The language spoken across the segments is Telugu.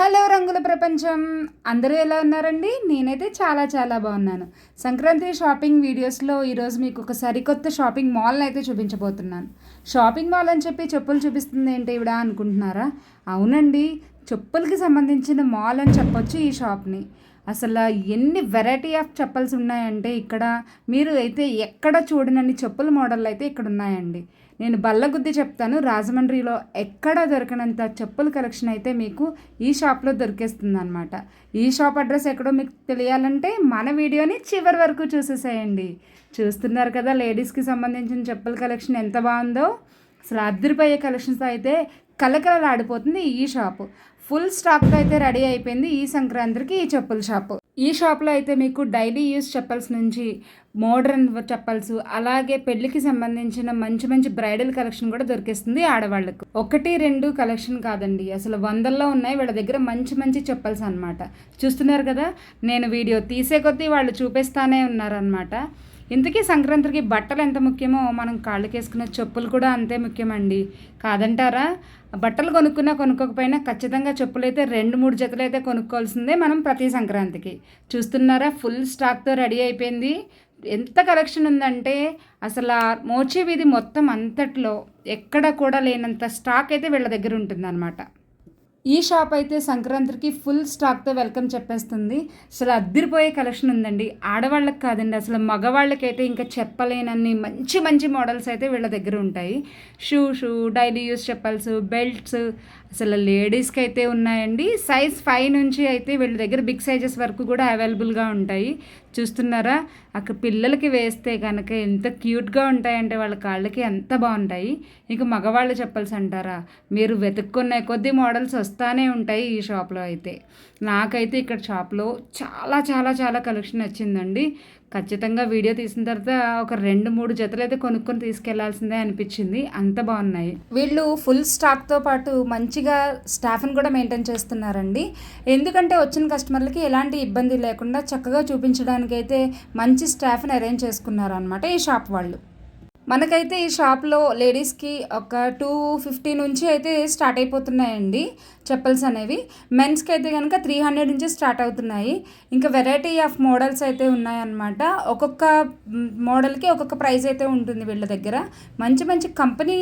హలో రంగుల ప్రపంచం. అందరూ ఎలా ఉన్నారండి? నేనైతే చాలా చాలా బాగున్నాను. సంక్రాంతి షాపింగ్ వీడియోస్లో ఈరోజు మీకు ఒక సరికొత్త షాపింగ్ మాల్ని అయితే చూపించబోతున్నాను. షాపింగ్ మాల్ అని చెప్పి చెప్పులు చూపిస్తుంది ఏంటి ఇవిడ అనుకుంటున్నారా? అవునండి. చెప్పులకి సంబంధించిన మాల్ అని చెప్పొచ్చు ఈ షాప్ని. అసలు ఎన్ని వెరైటీ ఆఫ్ చెప్పల్స్ ఉన్నాయంటే ఇక్కడ మీరు అయితే ఎక్కడ చూడనన్ని చెప్పుల మోడల్ అయితే ఇక్కడ ఉన్నాయండి. నేను బల్లగుద్ది చెప్తాను. రాజమండ్రిలో ఎక్కడ దొరకనంత చెప్పుల కలెక్షన్ అయితే మీకు ఈ షాప్లో దొరికేస్తుంది అనమాట ఈ షాప్ అడ్రస్ ఎక్కడో మీకు తెలియాలంటే మన వీడియోని చివరి వరకు చూసేసేయండి. చూస్తున్నారు కదా లేడీస్కి సంబంధించిన చెప్పుల కలెక్షన్ ఎంత బాగుందో. అసలు అద్దరిపోయే కలెక్షన్స్ అయితే కలకలలాడిపోతుంది ఈ షాపు. ఫుల్ స్టాక్తో అయితే రెడీ అయిపోయింది ఈ సంక్రాంతికి ఈ చెప్పుల షాపు. ఈ షాప్లో అయితే మీకు డైలీ యూస్ చెప్పల్స్ నుంచి మోడర్న్ చెప్పల్స్ అలాగే పెళ్ళికి సంబంధించిన మంచి మంచి బ్రైడల్ కలెక్షన్ కూడా దొరికిస్తుంది ఆడవాళ్ళకు. ఒకటి రెండు కలెక్షన్ కాదండి. అసలు వందల్లో ఉన్నాయి. వీళ్ళ దగ్గర మంచి మంచి చెప్పల్స్ అనమాట చూస్తున్నారు కదా? నేను వీడియో తీసే కొద్దీ వాళ్ళు చూపిస్తానే ఉన్నారనమాట ఇంతకీ సంక్రాంతికి బట్టలు ఎంత ముఖ్యమో మనం కాళ్ళకి వేసుకునే చెప్పులు కూడా అంతే ముఖ్యమండి. కాదంటారా? బట్టలు కొనుక్కున్నా కొనుక్కోకపోయినా ఖచ్చితంగా చెప్పులు అయితే రెండు మూడు జతలు అయితే కొనుక్కోవాల్సిందే మనం ప్రతి సంక్రాంతికి. చూస్తున్నారా? ఫుల్ స్టాక్తో రెడీ అయిపోయింది. ఎంత కలెక్షన్ ఉందంటే అసలు ఆ మోచే వీధి మొత్తం అంతట్లో ఎక్కడ కూడా లేనంత స్టాక్ అయితే వీళ్ళ దగ్గర ఉంటుందన్నమాట. ఈ షాప్ అయితే సంక్రాంతికి ఫుల్ స్టాక్తో వెల్కమ్ చెప్పేస్తుంది. అసలు అద్దరిపోయే కలెక్షన్ ఉందండి. ఆడవాళ్ళకి కాదండి అసలు మగవాళ్ళకైతే ఇంకా చెప్పలేనన్ని మంచి మంచి మోడల్స్ అయితే వీళ్ళ దగ్గర ఉంటాయి. Shoe shoe daily use chappals belts అసలు లేడీస్కి అయితే ఉన్నాయండి. సైజ్ ఫైవ్ నుంచి అయితే వీళ్ళ దగ్గర బిగ్ సైజెస్ వరకు కూడా అవైలబుల్గా ఉంటాయి. చూస్తున్నారా? అక్కడ పిల్లలకి వేస్తే కనుక ఎంత క్యూట్గా ఉంటాయంటే వాళ్ళ కాళ్ళకి ఎంత బాగుంటాయి. ఇక మగవాళ్ళు చెప్పల్సి అంటారా? మీరు వెతుక్కునే కొద్ది మోడల్స్ వస్తానే ఉంటాయి ఈ షాప్లో అయితే. నాకైతే ఇక్కడ షాప్లో చాలా చాలా చాలా కలెక్షన్ వచ్చిందండి ఖచ్చితంగా వీడియో తీసిన తర్వాత ఒక రెండు మూడు జతలు అయితే కొనుక్కొని తీసుకెళ్ళాల్సిందే అనిపించింది. అంత బాగున్నాయి. వీళ్ళు ఫుల్ స్టాక్తో పాటు మంచిగా స్టాఫ్ని కూడా మెయింటైన్ చేస్తున్నారండి. ఎందుకంటే వచ్చిన కస్టమర్లకి ఎలాంటి ఇబ్బంది లేకుండా చక్కగా చూపించడానికైతే మంచి స్టాఫ్ని అరేంజ్ చేసుకున్నారు అనమాట ఈ షాప్ వాళ్ళు. మనకైతే ఈ షాప్లో లేడీస్కి ఒక టూ ఫిఫ్టీ నుంచి అయితే స్టార్ట్ అయిపోతున్నాయండి చెప్పల్స్ అనేవి. మెన్స్కి అయితే కనుక త్రీ హండ్రెడ్ నుంచి స్టార్ట్ అవుతున్నాయి. ఇంకా వెరైటీ ఆఫ్ మోడల్స్ అయితే ఉన్నాయన్నమాట. ఒక్కొక్క మోడల్కి ఒక్కొక్క ప్రైస్ అయితే ఉంటుంది వీళ్ళ దగ్గర. మంచి మంచి కంపెనీ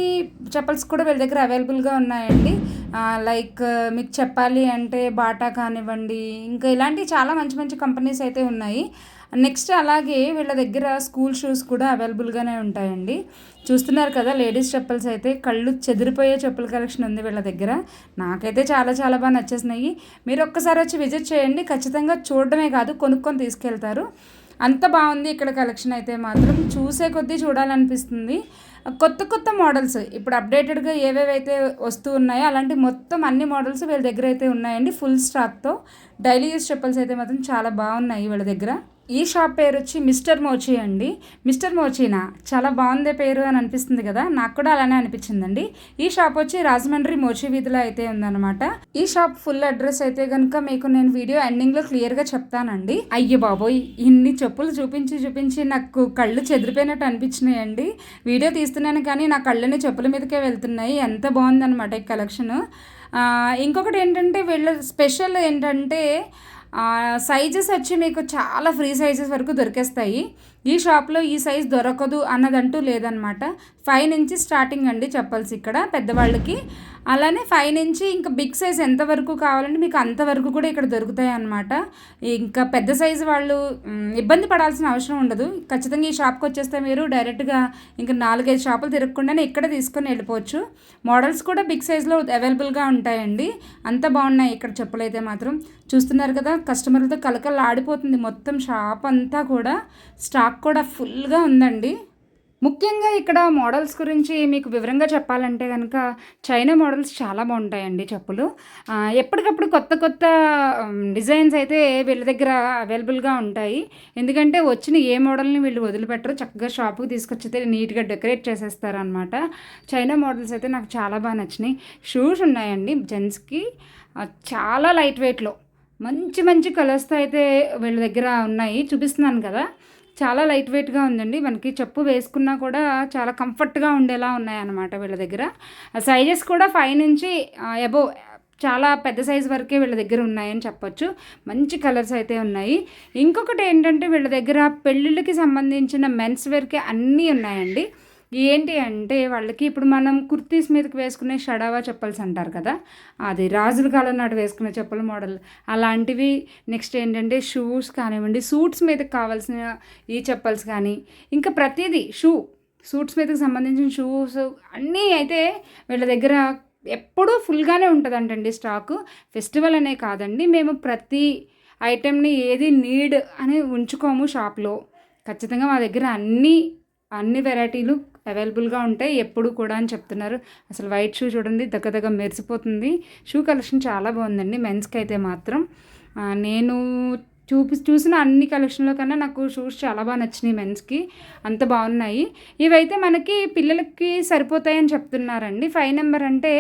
చెప్పల్స్ కూడా వీళ్ళ దగ్గర అవైలబుల్గా ఉన్నాయండి. లైక్ మీకు చెప్పాలి అంటే బాటా కానివ్వండి ఇంకా ఇలాంటి చాలా మంచి మంచి కంపెనీస్ అయితే ఉన్నాయి. నెక్స్ట్ అలాగే వీళ్ళ దగ్గర స్కూల్ షూస్ కూడా అవైలబుల్గానే ఉంటాయండి. చూస్తున్నారు కదా లేడీస్ చెప్పల్స్ అయితే కళ్ళు చెదిరిపోయే చెప్పుల కలెక్షన్ ఉంది వీళ్ళ దగ్గర. నాకైతే చాలా చాలా బాగా నచ్చేసినాయి. మీరు ఒక్కసారి వచ్చి విజిట్ చేయండి. ఖచ్చితంగా చూడడమే కాదు కొనుక్కొని తీసుకెళ్తారు. అంత బాగుంది ఇక్కడ కలెక్షన్ అయితే మాత్రం. చూసే కొద్దీ చూడాలనిపిస్తుంది. కొత్త కొత్త మోడల్స్. ఇప్పుడు అప్డేటెడ్గా ఏవేవైతే వస్తూ ఉన్నాయో అలాంటి మొత్తం అన్ని మోడల్స్ వీళ్ళ దగ్గర అయితే ఉన్నాయండి. ఫుల్ స్టాక్తో. డైలీ యూస్ చెప్పల్స్ అయితే మాత్రం చాలా బాగున్నాయి వీళ్ళ దగ్గర. ఈ షాప్ పేరు వచ్చి మిస్టర్ మోచీ అండి. మిస్టర్ మోచీనా? చాలా బాగుందే పేరు అని అనిపిస్తుంది కదా? నాకు కూడా అలానే అనిపించిందండి. ఈ షాప్ వచ్చి రాజమండ్రి మోచీ వీధిలో అయితే ఉందన్నమాట. ఈ షాప్ ఫుల్ అడ్రస్ అయితే కనుక మీకు నేను వీడియో ఎండింగ్లో క్లియర్గా చెప్తానండి. అయ్యో బాబోయ్! ఇన్ని చెప్పులు చూపించి చూపించి నాకు కళ్ళు చెదిరిపోయినట్టు అనిపించినాయండి. వీడియో తీస్తున్నాను కానీ నా కళ్ళని చెప్పుల మీదకే వెళ్తున్నాయి. ఎంత బాగుందన్నమాట ఈ కలెక్షన్. ఇంకొకటి ఏంటంటే వీళ్ళ స్పెషల్ ఏంటంటే సైజెస్ వచ్చి మీకు చాలా ఫ్రీ సైజెస్ వరకు దొరికేస్తాయి. ఈ షాప్లో ఈ సైజ్ దొరకదు అన్నదంటూ లేదనమాట ఫైవ్ నుంచి స్టార్టింగ్ అండి చెప్పాల్సి ఇక్కడ పెద్దవాళ్ళకి. అలానే ఫైవ్ నుంచి ఇంకా బిగ్ సైజ్ ఎంతవరకు కావాలంటే మీకు అంతవరకు కూడా ఇక్కడ దొరుకుతాయి అన్నమాట. ఇంకా పెద్ద సైజు వాళ్ళు ఇబ్బంది పడాల్సిన అవసరం ఉండదు. ఖచ్చితంగా ఈ షాప్కి వచ్చేస్తే మీరు డైరెక్ట్గా ఇంకా నాలుగైదు షాపులు తిరగకుండానే ఇక్కడ తీసుకొని వెళ్ళిపోవచ్చు. మోడల్స్ కూడా బిగ్ సైజ్లో అవైలబుల్గా ఉంటాయండి. అంత బాగున్నాయి ఇక్కడ చెప్పులైతే మాత్రం. చూస్తున్నారు కదా కస్టమర్లతో కలకల ఆడిపోతుంది మొత్తం షాప్ అంతా కూడా. స్టాక్ కూడా ఫుల్గా ఉందండి. ముఖ్యంగా ఇక్కడ మోడల్స్ గురించి మీకు వివరంగా చెప్పాలంటే కనుక చైనా మోడల్స్ చాలా బాగుంటాయండి చెప్పులు. ఎప్పటికప్పుడు కొత్త కొత్త డిజైన్స్ అయితే వీళ్ళ దగ్గర అవైలబుల్గా ఉంటాయి. ఎందుకంటే వచ్చిన ఏ మోడల్ని వీళ్ళు వదిలిపెట్టరు. చక్కగా షాప్కి తీసుకొచ్చితే నీట్గా డెకరేట్ చేసేస్తారనమాట చైనా మోడల్స్ అయితే నాకు చాలా బాగా నచ్చినాయి. షూస్ ఉన్నాయండి జెంట్స్కి. చాలా లైట్ వెయిట్లో. మంచి మంచి కలర్స్తో అయితే వీళ్ళ దగ్గర ఉన్నాయి. చూపిస్తున్నాను కదా. చాలా లైట్ వెయిట్గా ఉందండి. మనకి చెప్పు వేసుకున్నా కూడా చాలా కంఫర్ట్గా ఉండేలా ఉన్నాయన్నమాట వీళ్ళ దగ్గర. సైజెస్ కూడా ఫైవ్ నుంచి అబోవ్ చాలా పెద్ద సైజ్ వరకే వీళ్ళ దగ్గర ఉన్నాయని చెప్పొచ్చు. మంచి కలర్స్ అయితే ఉన్నాయి. ఇంకొకటి ఏంటంటే వీళ్ళ దగ్గర పెళ్ళిళ్ళకి సంబంధించిన మెన్స్ వేర్కి అన్నీ ఉన్నాయండి. ఏంటి అంటే వాళ్ళకి ఇప్పుడు మనం కుర్తీస్ మీదకి వేసుకునే షడావా చెప్పల్స్ అంటారు కదా అది రాజుల కాలం నాడు వేసుకునే చెప్పుల మోడల్. అలాంటివి నెక్స్ట్ ఏంటంటే షూస్ కానివ్వండి సూట్స్ మీదకి కావాల్సిన ఈ చెప్పల్స్ కానీ ఇంకా ప్రతిదీ షూ సూట్స్ మీదకి సంబంధించిన షూస్ అన్నీ అయితే వీళ్ళ దగ్గర ఎప్పుడూ ఫుల్గానే ఉంటుందంటండి స్టాకు. ఫెస్టివల్ అనే కాదండి మేము ప్రతి ఐటెంని ఏది నీడ్ అని ఉంచుకోము షాప్లో. ఖచ్చితంగా మా దగ్గర అన్ని అన్ని వెరైటీలు అవైలబుల్గా ఉంటాయి ఎప్పుడు కూడా అని చెప్తున్నారు. అసలు వైట్ షూ చూడండి దగ్గర మెరిసిపోతుంది. షూ కలెక్షన్ చాలా బాగుందండి మెన్స్కి అయితే మాత్రం నేను చూపి చూసిన అన్ని కలెక్షన్లో కన్నా నాకు షూస్ చాలా బాగా నచ్చినాయి మెన్స్కి అంత బాగున్నాయి. ఇవైతే మనకి పిల్లలకి సరిపోతాయని చెప్తున్నారండి. ఫైవ్ నెంబర్ అంటే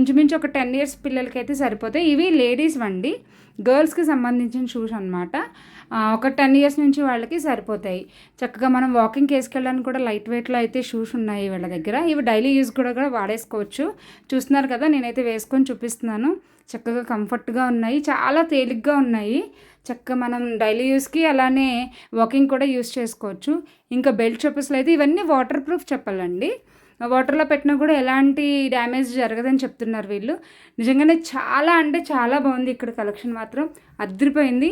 ఇంచుమించు ఒక టెన్ ఇయర్స్ పిల్లలకి అయితే సరిపోతాయి. ఇవి లేడీస్ వండి గర్ల్స్కి సంబంధించిన షూస్ అనమాట ఒక టెన్ ఇయర్స్ నుంచి వాళ్ళకి సరిపోతాయి. చక్కగా మనం వాకింగ్కి వేసుకెళ్ళడానికి కూడా లైట్ వెయిట్లో అయితే షూస్ ఉన్నాయి వీళ్ళ దగ్గర. ఇవి డైలీ యూజ్ కూడా కూడా వాడేసుకోవచ్చు. చూస్తున్నారు కదా నేనైతే వేసుకొని చూపిస్తున్నాను. చక్కగా కంఫర్ట్గా ఉన్నాయి. చాలా తేలిగ్గా ఉన్నాయి. చక్కగా మనం డైలీ యూస్కి అలానే వాకింగ్ కూడా యూస్ చేసుకోవచ్చు. ఇంకా బెల్ట్ చెప్పల్స్లో అయితే ఇవన్నీ వాటర్ ప్రూఫ్ చెప్పాలండి. వాటర్లో పెట్టినా కూడా ఎలాంటి డ్యామేజ్ జరగదని చెప్తున్నారు వీళ్ళు. నిజంగానే చాలా అంటే చాలా బాగుంది ఇక్కడ కలెక్షన్ మాత్రం. అదిరిపోయింది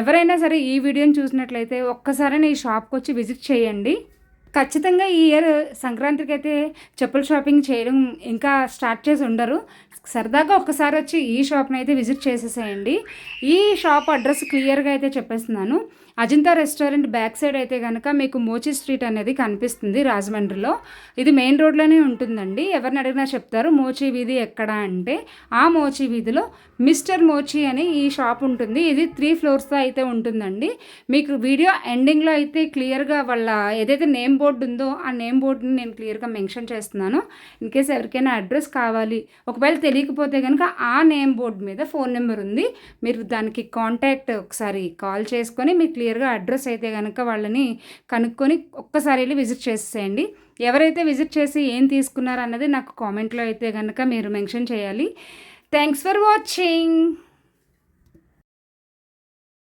ఎవరైనా సరే ఈ వీడియోని చూసినట్లయితే ఒక్కసారి ఈ షాప్కి వచ్చి విజిట్ చేయండి. ఖచ్చితంగా ఈ ఇయర్ సంక్రాంతికి అయితే చెప్పుల షాపింగ్ చేయడం ఇంకా స్టార్ట్ చేసి ఉండరు. సరదాగా ఒక్కసారి వచ్చి ఈ షాప్ని అయితే విజిట్ చేసేసేయండి. ఈ షాప్ అడ్రస్ క్లియర్గా అయితే చెప్పేస్తున్నాను. అజింతా రెస్టారెంట్ బ్యాక్ సైడ్ అయితే కనుక మీకు మోచి స్ట్రీట్ అనేది కనిపిస్తుంది రాజమండ్రిలో. ఇది మెయిన్ రోడ్లోనే ఉంటుందండి. ఎవరిని అడిగినా చెప్తారు మోచి వీధి ఎక్కడ అంటే ఆ మోచి వీధిలో మిస్టర్ మోచి అని ఈ షాప్ ఉంటుంది. ఇది త్రీ ఫ్లోర్స్తో అయితే ఉంటుందండి. మీకు వీడియో ఎండింగ్లో అయితే క్లియర్గా వాళ్ళ ఏదైతే నేమ్ బోర్డు ఉందో ఆ నేమ్ బోర్డుని నేను క్లియర్గా మెన్షన్ చేస్తున్నాను. ఇన్ కేస్ ఎవరికైనా అడ్రస్ కావాలి ఒకవేళ తెలియకపోతే కనుక ఆ నేమ్ బోర్డు మీద ఫోన్ నెంబర్ ఉంది. మీరు దానికి కాంటాక్ట్ ఒకసారి కాల్ చేసుకొని మీకు క్లియర్గా అడ్రస్ అయితే కనుక వాళ్ళని కనుక్కొని ఒక్కసారి వెళ్ళి విజిట్ చేసేయండి. ఎవరైతే విజిట్ చేసి ఏం తీసుకున్నారు అన్నది నాకు కామెంట్లో అయితే కనుక మీరు మెన్షన్ చేయాలి. Thanks for watching.